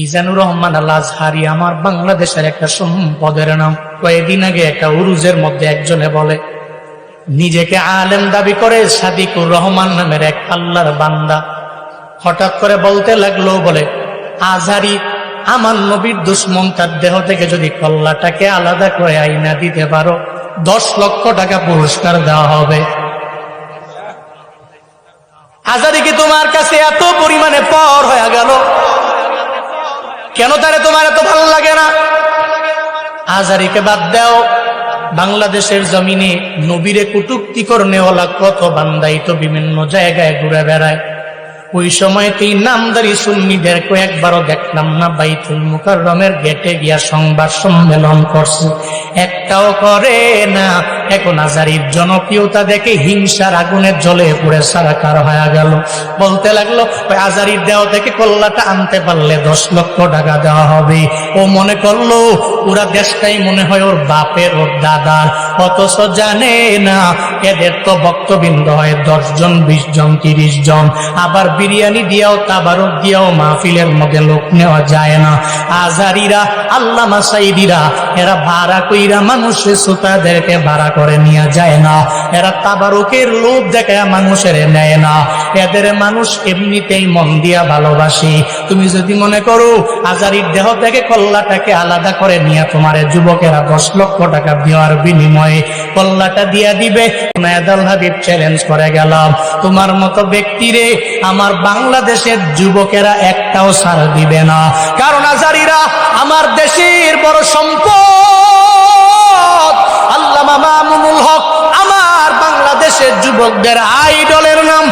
মিজানুর রহমান আল আজহারি আমার বাংলাদেশের একটা সম্পদের নাম। কয়েকদিন আগে একটা উরুজের মধ্যে একজনে বলে, নিজেকে আলেম দাবি করে সাদিকুর রহমান নামের এক আল্লাহর বান্দা। হঠাৎ করে বলতে লাগল, বলে, আজহারি, আমার নবীর দুশ্মন তার দেহ থেকে যদি কল্লাটাকে আলাদা করে আইনা দিতে পারো, দশ লক্ষ টাকা পুরস্কার দেওয়া হবে। আজারি কি তোমার কাছে এত পরিমাণে পর হয়ে গেল? কেন তারে তোমার এত ভালো লাগে না? আজারিকে বাদ দাও। বাংলাদেশের জমিনে নবীরে কুটুক্তিকর করনেওয়ালা কত বান্দাই তো বিভিন্ন জায়গায় ঘুরে বেড়ায়। ওই সময় তুই নামদারি সুন্নিদের কয়েকবারও দেখলাম না, বাইতুল মুকাররমের গেটে গিয়া সংবাদ সম্মেলন করছে। একটাও করে না। এখন আজারির জনপ্রিয়তা দেখে হিংসার আগুনে জ্বলে পুড়ে সারাকার হয়ে গেল। বলতে লাগল, ওই আজারির দেহ থেকে কল্লাটা আনতে পারলে দশ লক্ষ টাকা দেওয়া হবে। ও মনে করল, পুরা দেশটাই মনে হয় ওর বাপের ওর দাদার অথচ জানে না, এদের তো বক্তবৃন্দ হয় দশ জন বিশ জন, তিরিশ জন। আবার বিরিয়ানি দিয়াও, তাবারক দিয়াও, মাহফিলের মগে লোক নেওয়া যায় না। আজারিরা আল্লাহ মাসাইদিরা এরা ভাড়া কইরা মানুষের শ্রোতাদেরকে ভাড়া করে নিয়ে যায় না। এরা তাবারকের লোভ দেখায় মানুষের নেয় না। এদের মানুষ এমনিতেই মন দিয়া ভালোবাসি। তুমি যদি মনে করো, আজারির দেহ থেকে কল্লাটাকে আলাদা করে নিয়ে তোমার যুবকেরা দশ লক্ষ টাকা দেওয়ার বিনিময়ে কল্লাটা দিয়া দিবে। মেদাল হাবিব চ্যালেঞ্জ করে গেলাম। তোমার মতো ব্যক্তিরে আমার বাংলাদেশের যুবকেরা একটাও সার দিবে না। কারণ আজারিরা, আমার দেশের বড় সম্পদ। আল্লামা মামুনুল হক, আমার বাংলাদেশের যুবকদের আইডলের নাম